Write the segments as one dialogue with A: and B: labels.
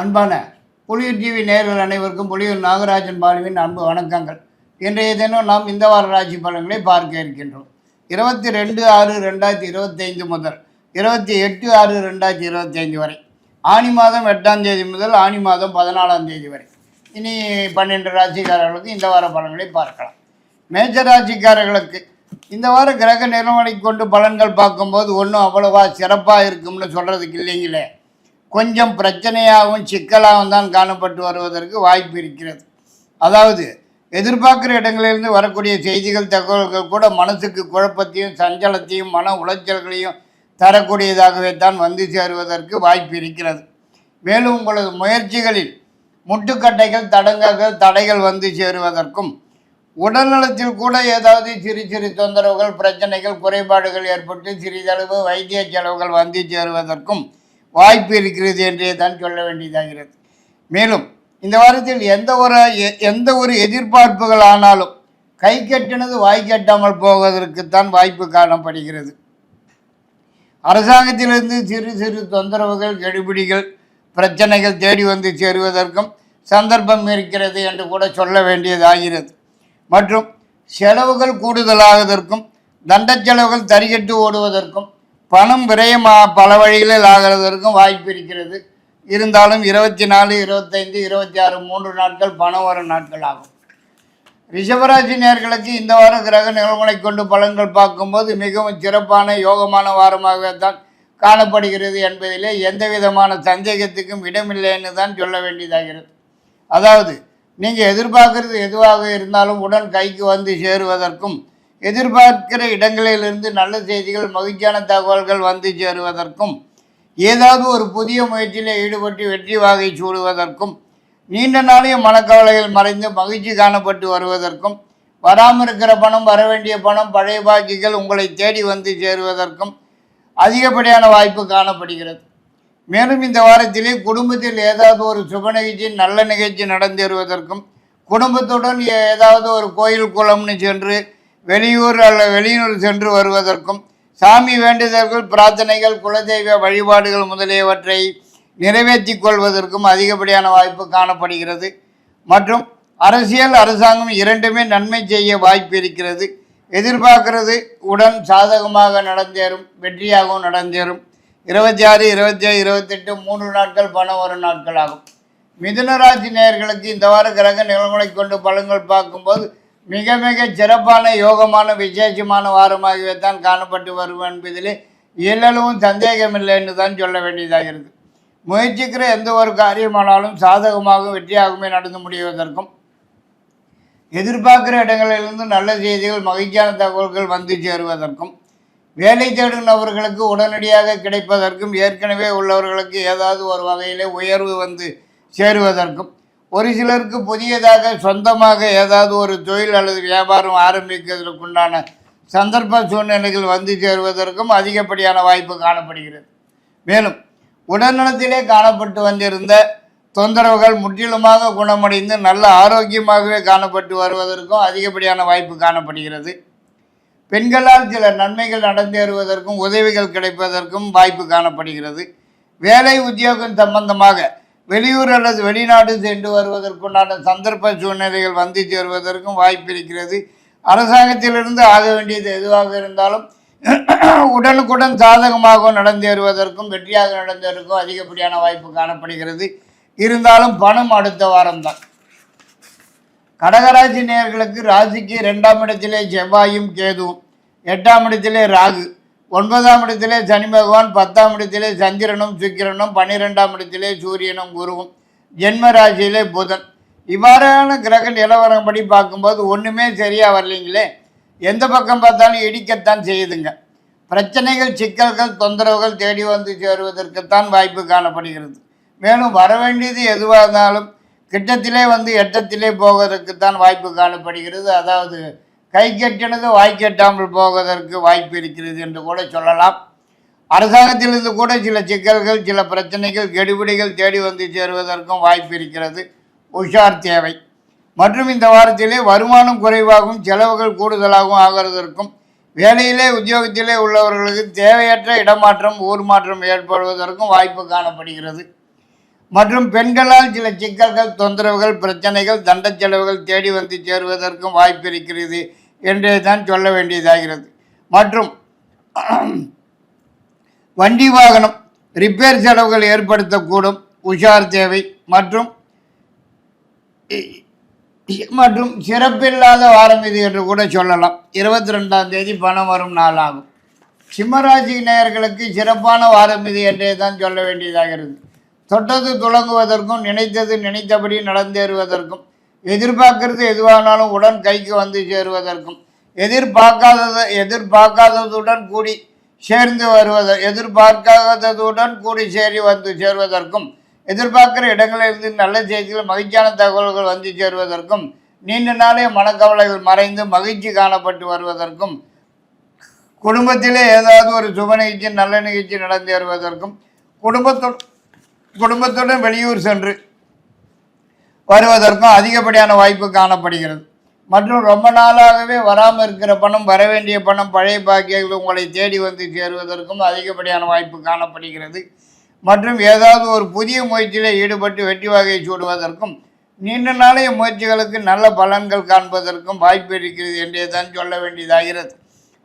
A: அன்பான புலியூர் டிவி நேரில் அனைவருக்கும் புலியூர் நாகராஜன் பாலுவின் அன்பு வணக்கங்கள். இன்றைய தினம் நாம் இந்த வார ராசி பலன்களை பார்க்க இருக்கின்றோம். இருபத்தி ரெண்டு ஆறு ரெண்டாயிரத்தி இருபத்தைந்து முதல் இருபத்தி எட்டு ஆறு ரெண்டாயிரத்தி இருபத்தைந்து வரை. ஆனி மாதம் எட்டாம் தேதி முதல் ஆனி மாதம் பதினாலாம் தேதி வரை. இனி பன்னெண்டு ராசிக்காரர்களுக்கு இந்த வார பலன்களை பார்க்கலாம். மேஜர் ராசிக்காரர்களுக்கு இந்த வார கிரக நிலவரை கொண்டு பலன்கள் பார்க்கும்போது ஒன்றும் அவ்வளவா சிறப்பாக இருக்கும்னு சொல்கிறதுக்கு இல்லைங்களே. கொஞ்சம் பிரச்சனையாகவும் சிக்கலாகவும் தான் காணப்பட்டு வருவதற்கு வாய்ப்பு இருக்கிறது. அதாவது எதிர்பார்க்குற இடங்களிலிருந்து வரக்கூடிய செய்திகள் தகவல்கள் கூட மனசுக்கு குழப்பத்தையும் சஞ்சலத்தையும் மன உளைச்சல்களையும் தரக்கூடியதாகவே தான் வந்து சேருவதற்கு வாய்ப்பு இருக்கிறது. மேலும் உங்களது முயற்சிகளில் முட்டுக்கட்டைகள் தடங்கல்கள் தடைகள் வந்து சேருவதற்கும் உடல்நலத்தில் கூட ஏதாவது சிறு சிறு தொந்தரவுகள் பிரச்சனைகள் குறைபாடுகள் ஏற்பட்டு சிறிதளவு வைத்திய செலவுகள் வந்து சேருவதற்கும் வாய்ப்பு இருக்கிறது என்றே தான் சொல்ல வேண்டியதாகிறது மேலும் இந்த வாரத்தில் எந்த ஒரு எ- எந்த ஒரு எதிர்பார்ப்புகள் ஆனாலும் கை கட்டினது வாய் கட்டாமல் போவதற்குத்தான் வாய்ப்பு காணப்படுகிறது. அரசாங்கத்திலிருந்து சிறு சிறு தொந்தரவுகள் கெடுபிடிகள் பிரச்சனைகள் தேடி வந்து சேருவதற்கும் சந்தர்ப்பம் இருக்கிறது என்று கூட சொல்ல வேண்டியதாகிறது. மற்றும் செலவுகள் கூடுதலாவதற்கும் தண்ட செலவுகள் தறிகட்டு ஓடுவதற்கும் பணம் விரயமாக பல வழிகளில் ஆகிறதற்கும் வாய்ப்பு இருக்கிறது. இருந்தாலும் இருபத்தி நாலு இருபத்தைந்து இருபத்தி ஆறு மூன்று நாட்கள் பணம் வரும் நாட்கள் ஆகும். ரிஷபராசி நேர்களுக்கு இந்த வார கிரக நிகழ்வுகளை கொண்டு பலன்கள் பார்க்கும்போது மிகவும் சிறப்பான யோகமான வாரமாகவே தான் காணப்படுகிறது என்பதிலே எந்த விதமான சந்தேகத்துக்கும் இடமில்லைன்னு தான் சொல்ல வேண்டியதாகிறது. அதாவது நீங்கள் எதிர்பார்க்கறது எதுவாக இருந்தாலும் உடன் கைக்கு வந்து சேருவதற்கும் எதிர்பார்க்கிற இடங்களிலிருந்து நல்ல செய்திகள் மகிழ்ச்சியான தகவல்கள் வந்து சேருவதற்கும் ஏதாவது ஒரு புதிய முயற்சியில் ஈடுபட்டு வெற்றி வாகை சூடுவதற்கும் நீண்ட நாளைய மனக்கவலைகள் மறைந்து மகிழ்ச்சி காணப்பட்டு வருவதற்கும் வராமல் இருக்கிற பணம் வர வேண்டிய பணம் பழைய பாக்கிகள் உங்களை தேடி வந்து சேருவதற்கும் அதிகப்படியான வாய்ப்பு காணப்படுகிறது. மேலும் இந்த வாரத்திலே குடும்பத்தில் ஏதாவது ஒரு சுப நிகழ்ச்சி நல்ல நிகழ்ச்சி நடந்தேறுவதற்கும் குடும்பத்துடன் ஏதாவது ஒரு கோயில் குளம்னு சென்று வெளியூர் அல்ல வெளியூர் சென்று வருவதற்கும் சாமி வேண்டுதல்கள் பிரார்த்தனைகள் குலதெய்வ வழிபாடுகள் முதலியவற்றை நிறைவேற்றி கொள்வதற்கும் அதிகப்படியான வாய்ப்பு காணப்படுகிறது. மற்றும் அரசியல் அரசாங்கம் இரண்டுமே நன்மை செய்ய வாய்ப்பு இருக்கிறது. எதிர்பார்க்கிறது உடன் சாதகமாக நடந்தேறும் வெற்றியாகவும் நடந்தேறும். இருபத்தி ஆறு இருபத்தி ஏழு இருபத்தெட்டு மூன்று நாட்கள் பணம் வரும் நாட்கள் ஆகும். மிதுனராசி நேயர்களுக்கு இந்த வார கிரக நிலமுறை கொண்டு பலன்கள் பார்க்கும்போது மிக மிக சிறப்பான யோகமான விசேஷமான வாரமாகவே தான் காணப்பட்டு வரும் என்பதிலே சந்தேகமில்லை சந்தேகமில்லைன்னு தான் சொல்ல வேண்டியதாகிறது முயற்சிக்கிற எந்த ஒரு காரியமானாலும் சாதகமாகவும் வெற்றியாகவுமே நடந்து முடிவதற்கும் எதிர்பார்க்கிற இடங்களிலிருந்து நல்ல செய்திகள் மகிழ்ச்சியான தகவல்கள் வந்து சேருவதற்கும் வேலை தேடும் நபர்களுக்கு உடனடியாக கிடைப்பதற்கும் ஏற்கனவே உள்ளவர்களுக்கு ஏதாவது ஒரு வகையிலே உயர்வு வந்து சேருவதற்கும் ஒரு சிலருக்கு புதியதாக சொந்தமாக ஏதாவது ஒரு தொழில் அல்லது வியாபாரம் ஆரம்பிக்கிறதுக்குண்டான சந்தர்ப்ப சூழ்நிலைகள் வந்து சேருவதற்கும் அதிகப்படியான வாய்ப்பு காணப்படுகிறது. மேலும் உடல்நலத்திலே காணப்பட்டு வந்திருந்த தொந்தரவுகள் முற்றிலுமாக குணமடைந்து நல்ல ஆரோக்கியமாகவே காணப்பட்டு வருவதற்கும் அதிகப்படியான வாய்ப்பு காணப்படுகிறது. பெண்களால் சில நன்மைகள் நடந்தேறுவதற்கும் உதவிகள் கிடைப்பதற்கும் வாய்ப்பு காணப்படுகிறது. வேலை உத்தியோகம் சம்பந்தமாக வெளியூர் அல்லது வெளிநாடு சென்று வருவதற்குண்டான சந்தர்ப்ப சூழ்நிலைகள் வந்து சேருவதற்கும் வாய்ப்பு இருக்கிறது. அரசாங்கத்திலிருந்து ஆக வேண்டியது எதுவாக இருந்தாலும் உடனுக்குடன் சாதகமாக நடந்தேறுவதற்கும் வெற்றியாக நடந்ததற்கும் அதிகப்படியான வாய்ப்பு காணப்படுகிறது. இருந்தாலும் பணம் அடுத்த வாரம்தான். கடகராசி நேர்களுக்கு ராசிக்கு ரெண்டாம் இடத்திலே செவ்வாயும் கேதுவும் எட்டாம் இடத்திலே ராகு. ஒன்பதாம் இடத்திலே சனி பகவான் பத்தாம் இடத்திலே சந்திரனும் சுக்கிரனும் பன்னிரெண்டாம் இடத்திலே சூரியனும் குருவும் ஜென்ம ராசியிலே புதன். இவ்வாறான கிரக நிலவரப்படி பார்க்கும்போது ஒன்றுமே சரியாக வரலைங்களே. எந்த பக்கம் பார்த்தாலும் இடிக்கத்தான் செய்யுதுங்க. பிரச்சனைகள் சிக்கல்கள் தொந்தரவுகள் தேடி வந்து சேருவதற்குத்தான் வாய்ப்பு காணப்படுகிறது. மேலும் வர வேண்டியது எதுவாக இருந்தாலும் கிட்டத்திலே வந்து எட்டத்திலே போவதற்குத்தான் வாய்ப்பு காணப்படுகிறது. அதாவது கை கட்டினது வாய் கட்டாமல் போவதற்கு வாய்ப்பு இருக்கிறது என்று கூட சொல்லலாம். அரசாங்கத்திலிருந்து கூட சில சிக்கல்கள் சில பிரச்சனைகள் கெடுபிடிகள் தேடி வந்து சேருவதற்கும் வாய்ப்பு இருக்கிறது. உஷார் தேவை. மற்றும் இந்த வாரத்திலே வருமானம் குறைவாகவும் செலவுகள் கூடுதலாகவும் ஆகிறதற்கும் வேலையிலே உத்தியோகத்திலே உள்ளவர்களுக்கு தேவையற்ற இடமாற்றம் ஊர் மாற்றம் ஏற்படுவதற்கும் வாய்ப்பு காணப்படுகிறது. மற்றும் பெண்களால் சில சிக்கல்கள் தொந்தரவுகள் பிரச்சனைகள் தண்ட செலவுகள் தேடி வந்து சேருவதற்கும் வாய்ப்பு இருக்கிறது. என்றே தான் சொல்ல வேண்டியதாகிறது. மற்றும் வண்டி வாகனம் ரிப்பேர் செலவுகள் ஏற்படுத்தக்கூடும். உஷார் தேவை. மற்றும் மற்றும் சிறப்பில்லாத வாரம் இது என்று கூட சொல்லலாம். இருபத்தி ரெண்டாம் தேதி பணம் வரும் நாளாகும். சிம்மராசி நேயர்களுக்கு சிறப்பான வாரம் இது என்றே தான் சொல்ல வேண்டியதாகிறது. தொட்டது துளங்குவதற்கும் நினைத்தது நினைத்தபடி நடந்தேறுவதற்கும் எதிர்பார்க்கறது எதுவானாலும் உடன் கைக்கு வந்து சேருவதற்கும் எதிர்பார்க்காதது எதிர்பார்க்காததுடன் கூடி சேர்ந்து வருவது எதிர்பார்க்காததுடன் கூடி சேரி வந்து சேருவதற்கும் எதிர்பார்க்குற இடங்களிலிருந்து நல்ல செய்திகள் மகிழ்ச்சியான தகவல்கள் வந்து சேருவதற்கும் நீண்ட நாளே மனக்கவலைகள் மறைந்து மகிழ்ச்சி காணப்பட்டு வருவதற்கும் குடும்பத்திலே ஏதாவது ஒரு சுப நிகழ்ச்சி நல்ல நிகழ்ச்சி நடந்து வருவதற்கும் குடும்பத்து குடும்பத்துடன் வெளியூர் சென்று வருவதற்கும் அதிகப்படியான வாய்ப்பு காணப்படுகிறது. மற்றும் ரொம்ப நாளாகவே வராமல் இருக்கிற பணம் வர வேண்டிய பணம் பழைய பாக்கியங்கள் உங்களை தேடி வந்து சேருவதற்கும் அதிகப்படியான வாய்ப்பு காணப்படுகிறது. மற்றும் ஏதாவது ஒரு புதிய முயற்சியில் ஈடுபட்டு வெற்றி வகையை சூடுவதற்கும் நீண்ட நாளைய முயற்சிகளுக்கு நல்ல பலன்கள் காண்பதற்கும் வாய்ப்பு இருக்கிறது என்றே தான் சொல்ல வேண்டியதாகிறது.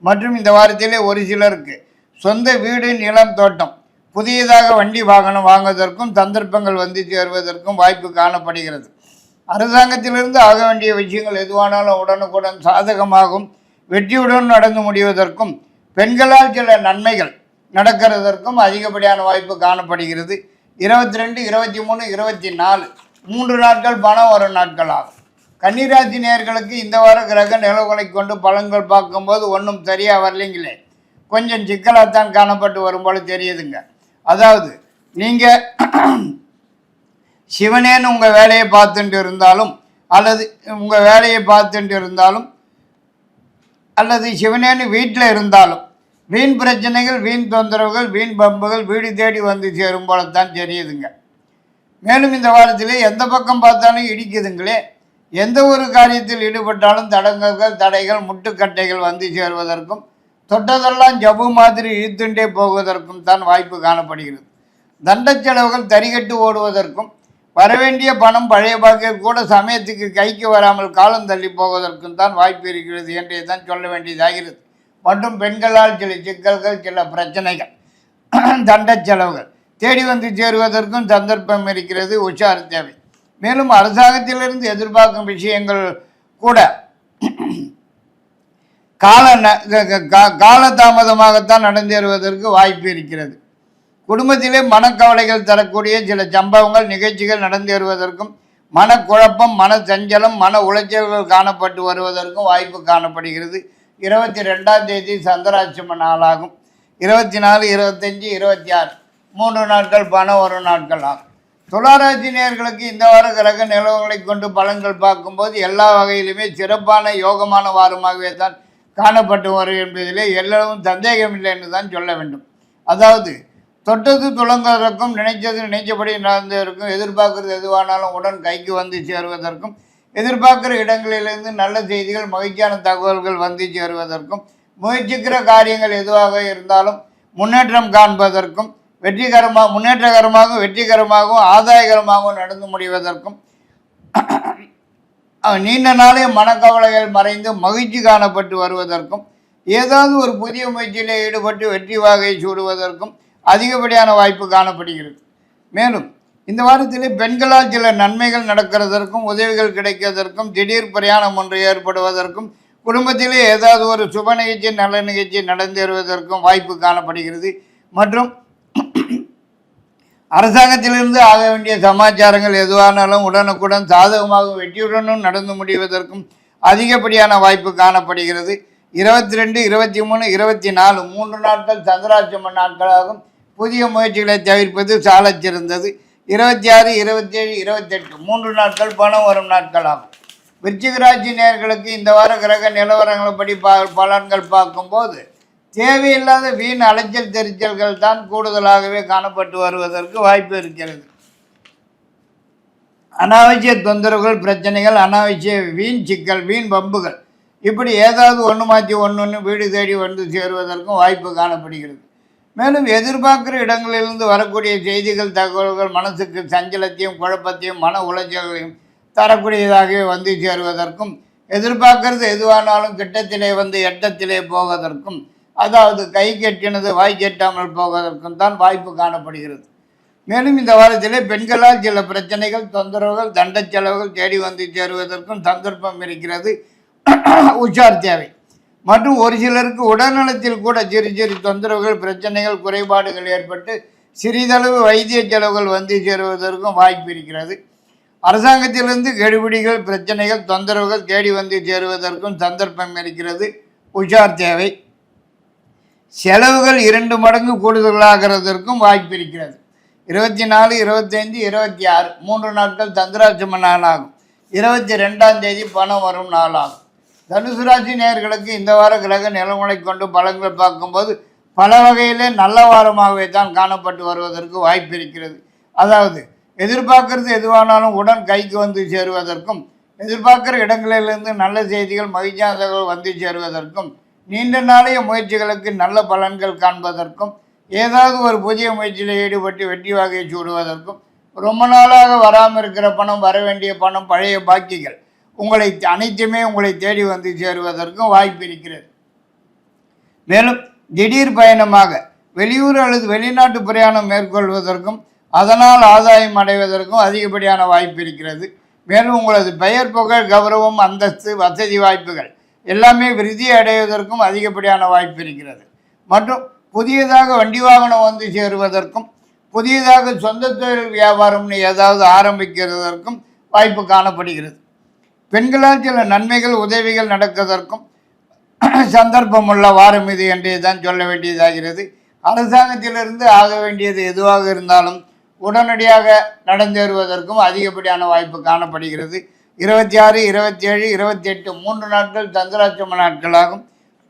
A: மற்றும் இந்த வாரத்திலே ஒரு சிலருக்கு சொந்த வீடு நிலம் தோட்டம் புதியதாக வண்டி வாகனம் வாங்குவதற்கும் சந்தர்ப்பங்கள் வந்து சேருவதற்கும் வாய்ப்பு காணப்படுகிறது. அரசாங்கத்திலிருந்து ஆக வேண்டிய விஷயங்கள் எதுவானாலும் உடனுக்குடன் சாதகமாகும். வெற்றியுடன் நடந்து முடிவதற்கும் பெண்களால் சில நன்மைகள் நடக்கிறதற்கும் அதிகப்படியான வாய்ப்பு காணப்படுகிறது. இருபத்தி ரெண்டு இருபத்தி மூணு இருபத்தி நாலு மூன்று நாட்கள் பணம் வரும் நாட்கள் ஆகும். கன்னிராசி நேர்களுக்கு இந்த வார கிரக நிலவுகளை கொண்டு பலன்கள் பார்க்கும்போது ஒன்றும் சரியாக வரலைங்களே. கொஞ்சம் சிக்கலாகத்தான் காணப்பட்டு வரும் போல தெரியுதுங்க. அதாவது நீங்கள் சிவனேன்னு உங்கள் வேலையை பார்த்துட்டு இருந்தாலும் அல்லது உங்கள் வேலையை பார்த்துட்டு இருந்தாலும் அல்லது சிவனேன்னு வீட்டில் இருந்தாலும் வீண் பிரச்சனைகள் வீண் தொந்தரவுகள் வீண் பம்புகள் வீடு தேடி வந்து சேரும் போலத்தான் தெரியுதுங்க. மேலும் இந்த வாரத்தில் எந்த பக்கம் பார்த்தாலும் இடிக்குதுங்களே எந்த ஒரு காரியத்தில் ஈடுபட்டாலும் தடங்கல்கள் தடைகள் முட்டுக்கட்டைகள் வந்து சேருவதற்கும் தொட்டதெல்லாம் ஜபு மாதிரி இழுத்துண்டே போவதற்கும் தான் வாய்ப்பு காணப்படுகிறது. தண்ட செலவுகள் தரிகட்டு ஓடுவதற்கும் வரவேண்டிய பணம் பழைய பாக்கில் கூட சமயத்துக்கு கைக்கு வராமல் காலம் தள்ளி போவதற்கும் தான் வாய்ப்பு இருக்கிறது என்றே தான் சொல்ல வேண்டியதாகிறது. மற்றும் பெண்களால் சில சிக்கல்கள் சில பிரச்சனைகள். தண்ட செலவுகள். தேடி வந்து சேருவதற்கும் சந்தர்ப்பம் இருக்கிறது உஷார் தேவை. மேலும் அரசாங்கத்திலிருந்து எதிர்பார்க்கும் விஷயங்கள் கூட கால ந- க- காலதாமதமாகத்தான் நடந்தேறுவதற்கு வாய்ப்பு இருக்கிறது. குடும்பத்திலே மனக்கவலைகள் தரக்கூடிய சில சம்பவங்கள் நிகழ்ச்சிகள் நடந்தேறுவதற்கும் மனக்குழப்பம் மன சஞ்சலம் மன உளைச்சல்கள் காணப்பட்டு வருவதற்கும் வாய்ப்பு காணப்படுகிறது. இருபத்தி ரெண்டாம் தேதி சந்திராட்சம நாளாகும். இருபத்தி நாலு இருபத்தஞ்சி இருபத்தி ஆறு. மூன்று நாட்கள் பணம் வரும் நாட்கள் ஆகும். துளாராசி நேர்களுக்கு இந்த வார கிரக நிலவுகளை கொண்டு பலன்கள் பார்க்கும்போது எல்லா வகையிலுமே சிறப்பான யோகமான வாரமாகவே தான் காணப்பட்டவர் வரும் என்பதிலே எல்லளவும் சந்தேகமில்லை என்று தான் சொல்ல வேண்டும். அதாவது தொட்டது துளங்குவதற்கும் நினைச்சது நினைச்சபடி நடந்ததற்கும் எதிர்பார்க்கறது எதுவானாலும் உடன் கைக்கு வந்து சேருவதற்கும் எதிர்பார்க்கிற இடங்களிலிருந்து நல்ல செய்திகள் மகிழ்ச்சியான தகவல்கள் வந்து சேருவதற்கும் முயற்சிக்கிற காரியங்கள் எதுவாக இருந்தாலும் முன்னேற்றம் காண்பதற்கும் வெற்றிகரமாக முன்னேற்றகரமாகவும் வெற்றிகரமாகவும் ஆதாயகரமாகவும் நடந்து முடிவதற்கும் நீண்ட நாளே மனக்கவலைகள் மறைந்து மகிழ்ச்சி காணப்பட்டு வருவதற்கும் ஏதாவது ஒரு புதிய முயற்சியில் ஈடுபட்டு வெற்றி வாகை சூடுவதற்கும் அதிகப்படியான வாய்ப்பு காணப்படுகிறது. மேலும் இந்த வாரத்திலே பெண்களால் சில நன்மைகள் நடக்கிறதற்கும் உதவிகள் கிடைக்கிறதற்கும் திடீர் பிரயாணம் ஒன்று ஏற்படுவதற்கும் குடும்பத்திலே ஏதாவது ஒரு சுப நிகழ்ச்சி நல்ல நிகழ்ச்சி நடந்தேறுவதற்கும் வாய்ப்பு காணப்படுகிறது. மற்றும் அரசாங்கத்திலிருந்து ஆக வேண்டிய சமாச்சாரங்கள் எதுவானாலும் உடனுக்குடன் சாதகமாக வெற்றியுடனும் நடந்து முடிவதற்கும் அதிகப்படியான வாய்ப்பு காணப்படுகிறது. இருபத்தி ரெண்டு இருபத்தி மூணு இருபத்தி நாலு மூன்று நாட்கள் சந்திராட்சம நாட்களாகும். புதிய முயற்சிகளை தவிர்ப்பது சாலச் சிறந்தது. இருபத்தி ஆறு இருபத்தி ஏழு இருபத்தெட்டு மூன்று நாட்கள் பணம் வரும் நாட்களாகும். விருச்சிகராட்சி நேர்களுக்கு இந்த வார கிரக நிலவரங்களைப்படி பா பலன்கள் பார்க்கும்போது தேவையில்லாத வீண் அலைச்சல் தெரிச்சல்கள் தான் கூடுதலாகவே காணப்பட்டு வருவதற்கு வாய்ப்பு இருக்கிறது. அனாவசிய தொந்தரவுகள் பிரச்சனைகள் அனாவசிய வீண் சிக்கல் வீண் பம்புகள் இப்படி ஏதாவது ஒன்று மாற்றி ஒன்று ஒன்று வீடு தேடி வந்து சேருவதற்கும் வாய்ப்பு காணப்படுகிறது. மேலும் எதிர்பார்க்குற இடங்களிலிருந்து வரக்கூடிய செய்திகள் தகவல்கள் மனசுக்கு சஞ்சலத்தையும் குழப்பத்தையும் மன உளைச்சல்களையும் தரக்கூடியதாகவே வந்து சேருவதற்கும் எதிர்பார்க்கறது எதுவானாலும் கிட்டத்திலே வந்து எட்டத்திலே போவதற்கும் அதாவது கை கெட்டினது வாய் கெட்டாமல் போவதற்கும் தான் வாய்ப்பு காணப்படுகிறது. மேலும் இந்த வாரத்திலே பெண்களால் சில பிரச்சனைகள் தொந்தரவுகள் தண்ட செலவுகள் தேடி வந்து சேருவதற்கும் சந்தர்ப்பம் இருக்கிறது. உஷார் தேவை. மற்றும் ஒரு சிலருக்கு உடல்நலத்தில் கூட சிறு சிறு தொந்தரவுகள் பிரச்சனைகள் குறைபாடுகள் ஏற்பட்டு சிறிதளவு வைத்திய செலவுகள் வந்து சேருவதற்கும் வாய்ப்பு இருக்கிறது. அரசாங்கத்திலிருந்து கெடுபிடிகள் பிரச்சனைகள் தொந்தரவுகள் தேடி வந்து சேருவதற்கும் சந்தர்ப்பம் இருக்கிறது. உஷார் தேவை. செலவுகள் இரண்டு மடங்கு கூடுதலாகிறதற்கும் வாய்ப்பு இருக்கிறது. இருபத்தி நாலு இருபத்தைந்து இருபத்தி ஆறு மூன்று நாட்கள் தந்திராட்சம நாளாகும். இருபத்தி ரெண்டாம் தேதி பணம் வரும் நாளாகும். தனுசு ராசி நேர்களுக்கு இந்த வார கிரக நிலமுறை கொண்டு பலன்கள் பார்க்கும்போது பல வகையிலே நல்ல வாரமாகவே தான் காணப்பட்டு வருவதற்கு வாய்ப்பு இருக்கிறது. அதாவது எதிர்பார்க்கறது எதுவானாலும் உடன் கைக்கு வந்து சேருவதற்கும் எதிர்பார்க்குற இடங்களிலிருந்து நல்ல செய்திகள் மகிழ்ச்சியான வந்து சேருவதற்கும் நீண்ட நாளைய முயற்சிகளுக்கு நல்ல பலன்கள் காண்பதற்கும் ஏதாவது ஒரு புதிய முயற்சியில் ஈடுபட்டு வெற்றி வகையை சூடுவதற்கும் ரொம்ப நாளாக வராமல் இருக்கிற பணம் வர வேண்டிய பணம் பழைய பாக்கிகள் உங்களை அனைத்துமே உங்களை தேடி வந்து சேருவதற்கும் வாய்ப்பு இருக்கிறது. மேலும் திடீர் பயணமாக வெளியூர் அல்லது வெளிநாட்டு பிரயாணம் மேற்கொள்வதற்கும் அதனால் ஆதாயம் அடைவதற்கும் அதிகப்படியான வாய்ப்பு இருக்கிறது. மேலும் உங்களது பெயர் புகழ் கௌரவம் அந்தஸ்து வசதி வாய்ப்புகள் எல்லாமே விருதி அடைவதற்கும் அதிகப்படியான வாய்ப்பு இருக்கிறது. மற்றும் புதியதாக வண்டி வாகனம் வந்து சேருவதற்கும் புதியதாக சொந்த தொழில் வியாபாரம்னு ஏதாவது ஆரம்பிக்கிறதற்கும் வாய்ப்பு காணப்படுகிறது. பெண்களால் சில நன்மைகள் உதவிகள் நடக்கிறதற்கும் சந்தர்ப்பம் உள்ள வாரம் இது என்றே தான் சொல்ல வேண்டியதாகிறது. அரசாங்கத்திலிருந்து ஆக வேண்டியது எதுவாக இருந்தாலும் உடனடியாக நடந்தேறுவதற்கும் அதிகப்படியான வாய்ப்பு காணப்படுகிறது. இருபத்தி ஆறு இருபத்தி ஏழு இருபத்தி எட்டு மூன்று நாட்கள் தந்திராட்சம நாட்களாகும்.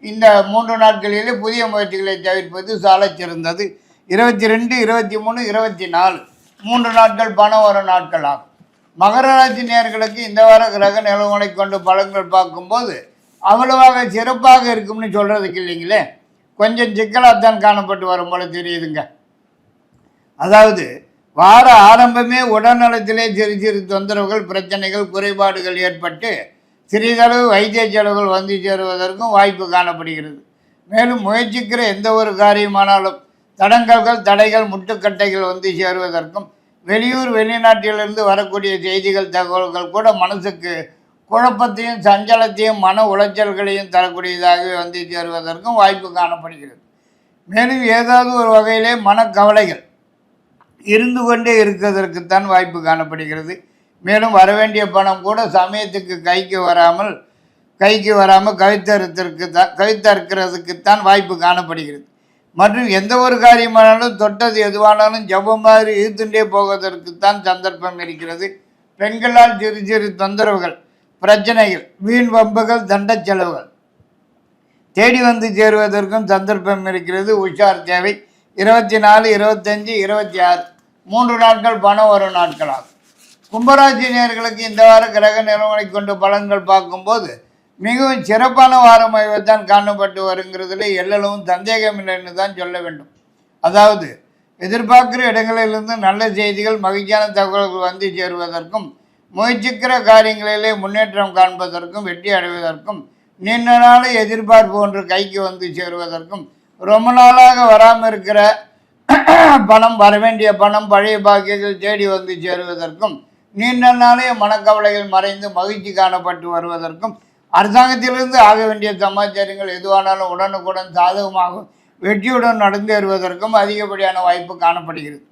A: இந்த மூன்று நாட்களிலே புதிய முயற்சிகளை தவிர்ப்பது சாலை சிறந்தது. இருபத்தி ரெண்டு இருபத்தி மூணு இருபத்தி நாலு மூன்று நாட்கள் பணம் வரும் நாட்களாகும். மகர ராசி நேர்களுக்கு இந்த வார கிரக நிலவுகளை கொண்டு பலன்கள் பார்க்கும்போது அவ்வளவாக சிறப்பாக இருக்கும்னு சொல்கிறதுக்கு இல்லைங்களே? கொஞ்சம் சிக்கலாகத்தான் காணப்பட்டு வரும் போல தெரியுதுங்க. அதாவது வார ஆரம்பமே உடல்நலத்திலே சிறு சிறு தொந்தரவுகள் பிரச்சனைகள் குறைபாடுகள் ஏற்பட்டு சிறிதளவு வைத்திய செலவுகள் வந்து சேருவதற்கும் வாய்ப்பு காணப்படுகிறது. மேலும் முயற்சிக்கிற எந்த ஒரு காரியமானாலும் தடங்கல்கள் தடைகள் முட்டுக்கட்டைகள் வந்து சேருவதற்கும் வெளியூர் வெளிநாட்டிலிருந்து வரக்கூடிய செய்திகள் தகவல்கள் கூட மனசுக்கு குழப்பத்தையும் சஞ்சலத்தையும் மன உளைச்சல்களையும் தரக்கூடியதாகவே வந்து சேருவதற்கும் வாய்ப்பு காணப்படுகிறது. மேலும் ஏதாவது ஒரு வகையிலே மனக்கவலைகள் இருந்து கொண்டே இருக்கிறதற்குத்தான் வாய்ப்பு காணப்படுகிறது. மேலும் வரவேண்டிய பணம் கூட சமயத்துக்கு கைக்கு வராமல் கைக்கு வராமல் கவித்தறுத்திற்கு தான் கவித்தறுக்கிறதுக்குத்தான் வாய்ப்பு காணப்படுகிறது. மற்றும் எந்த ஒரு காரியமானாலும் தொட்டது எதுவானாலும் ஜபம் மாதிரி இழுத்துட்டே போவதற்குத்தான் சந்தர்ப்பம் இருக்கிறது. பெண்களால் சிறு சிறு தொந்தரவுகள் பிரச்சனைகள் வீண் வம்புகள் தண்ட செலவுகள் தேடி வந்து சேருவதற்கும் சந்தர்ப்பம் இருக்கிறது. உஷார் தேவை இருபத்தி நாலு இருபத்தஞ்சி இருபத்தி ஆறு. மூன்று நாட்கள் பணம் வரும் நாட்களாகும். கும்பராசினியர்களுக்கு இந்த வார கிரக நிலவனை கொண்டு பலன்கள் பார்க்கும்போது மிகவும் சிறப்பான வாரமாகவே தான் காணப்பட்டு வருங்கிறதுல எல்லளவும் சந்தேகம் இல்லைன்னு தான் சொல்ல வேண்டும். அதாவது எதிர்பார்க்கிற இடங்களிலிருந்து நல்ல செய்திகள் மகிழ்ச்சியான தகவல்கள் வந்து சேருவதற்கும் முயற்சிக்கிற காரியங்களிலே முன்னேற்றம் காண்பதற்கும் வெற்றி அடைவதற்கும் நீண்ட நாள் எதிர்பார்ப்பு ஒன்று கைக்கு வந்து சேருவதற்கும் ரொம்ப நாளாக வராமல் இருக்கிற பணம் வரவேண்டிய பணம் பழைய பாக்கியங்கள் தேடி வந்து சேருவதற்கும் நீண்ட நாளே மனக்கவலைகள் மறைந்து மகிழ்ச்சி காணப்பட்டு வருவதற்கும் அரசாங்கத்திலிருந்து ஆக வேண்டிய சமாச்சாரங்கள் எதுவானாலும் உடனுக்குடன் சாதகமாகவும் வெற்றியுடன் நடந்தேறுவதற்கும் அதிகப்படியான வாய்ப்பு காணப்படுகிறது.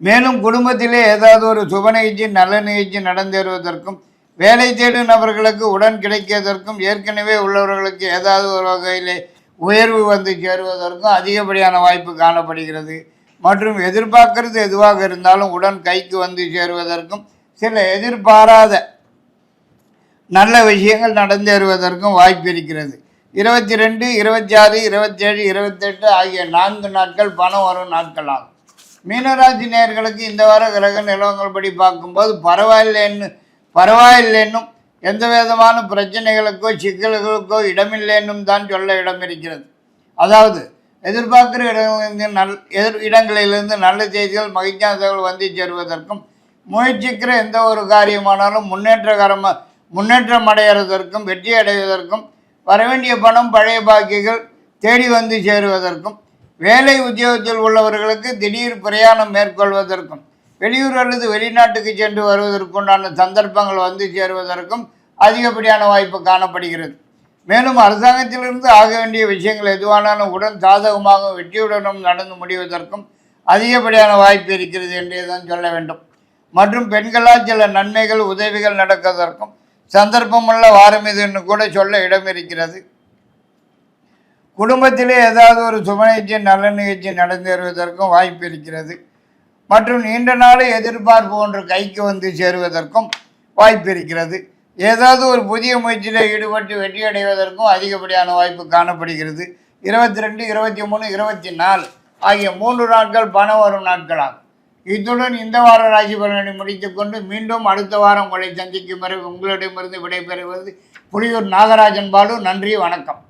A: மேலும் குடும்பத்திலே ஏதாவது ஒரு சுப நிகழ்ச்சி நல்ல நிகழ்ச்சி நடந்தேறுவதற்கும் வேலை தேடும் நபர்களுக்கு உடன் கிடைக்கிறதற்கும் ஏற்கனவே உள்ளவர்களுக்கு ஏதாவது ஒரு வகையிலே உயர்வு வந்து சேருவதற்கும் அதிகப்படியான வாய்ப்பு காணப்படுகிறது. மற்றும் எதிர்பார்க்கறது எதுவாக இருந்தாலும் உடன் கைக்கு வந்து சேருவதற்கும் சில எதிர்பாராத நல்ல விஷயங்கள் நடந்தேறுவதற்கும் வாய்ப்பு இருக்கிறது. இருபத்தி ரெண்டு இருபத்தி ஆறு இருபத்தேழு இருபத்தெட்டு ஆகிய நான்கு நாட்கள் பணம் வரும் நாட்கள் ஆகும் மீனராசி நேர்களுக்கு இந்த வார கிரக நிலவங்கள் படி பார்க்கும்போது பரவாயில்லைன்னு பரவாயில்லைன்னும் எந்த விதமான பிரச்சனைகளுக்கோ சிக்கல்களுக்கோ இடமில்லைன்னும் தான் சொல்ல இடம் இருக்கிறது அதாவது எதிர்பார்க்கிற இடங்களிலிருந்து நல் எதிர் இடங்களிலிருந்து நல்ல செய்திகள் மகிழ்ச்சியான வந்து சேருவதற்கும் முயற்சிக்கிற எந்த ஒரு காரியமானாலும் முன்னேற்றகரமாக முன்னேற்றம் அடைகிறதற்கும் வெற்றி அடைவதற்கும் வரவேண்டிய பணம் பழைய பாக்கிகள் தேடி வந்து சேருவதற்கும் வேலை உத்தியோகத்தில் உள்ளவர்களுக்கு திடீர் பிரயாணம் மேற்கொள்வதற்கும் வெளியூர் அல்லது வெளிநாட்டுக்கு சென்று வருவதற்குண்டான சந்தர்ப்பங்கள் வந்து சேருவதற்கும் அதிகப்படியான வாய்ப்பு காணப்படுகிறது. மேலும் அரசாங்கத்திலிருந்து ஆக வேண்டிய விஷயங்கள் எதுவானாலும் உடன் சாதகமாக வெற்றியுடனும் நடந்து முடிவதற்கும் அதிகப்படியான வாய்ப்பு இருக்கிறது என்றே தான் சொல்ல வேண்டும். மற்றும் பெண்களால் சில நன்மைகள் உதவிகள் நடக்கிறதற்கும் சந்தர்ப்பமுள்ள வாரம் இதுன்னு கூட சொல்ல இடம் இருக்கிறது. குடும்பத்திலே ஏதாவது ஒரு சுப நிகழ்ச்சி நல்ல நிகழ்ச்சி நடந்தேறுவதற்கும் வாய்ப்பு இருக்கிறது. மற்றும் நீண்ட நாள் எதிர்பார்ப்பு ஒன்று கைக்கு வந்து சேருவதற்கும் வாய்ப்பு இருக்கிறது. ஏதாவது ஒரு புதிய முயற்சியில் ஈடுபட்டு வெற்றியடைவதற்கும் அதிகப்படியான வாய்ப்பு காணப்படுகிறது. இருபத்தி ரெண்டு இருபத்தி மூணு இருபத்தி நாலு ஆகிய மூன்று நாட்கள் பணம் வரும் நாட்களாகும். இத்துடன் இந்த வார ராசி பலனை முடித்துக்கொண்டு மீண்டும் அடுத்த வாரம் உங்களை சந்திக்கும் வரை உங்களிடமிருந்து விடைபெறுவது புலியூர் நாகராஜன் பாலு. நன்றி வணக்கம்.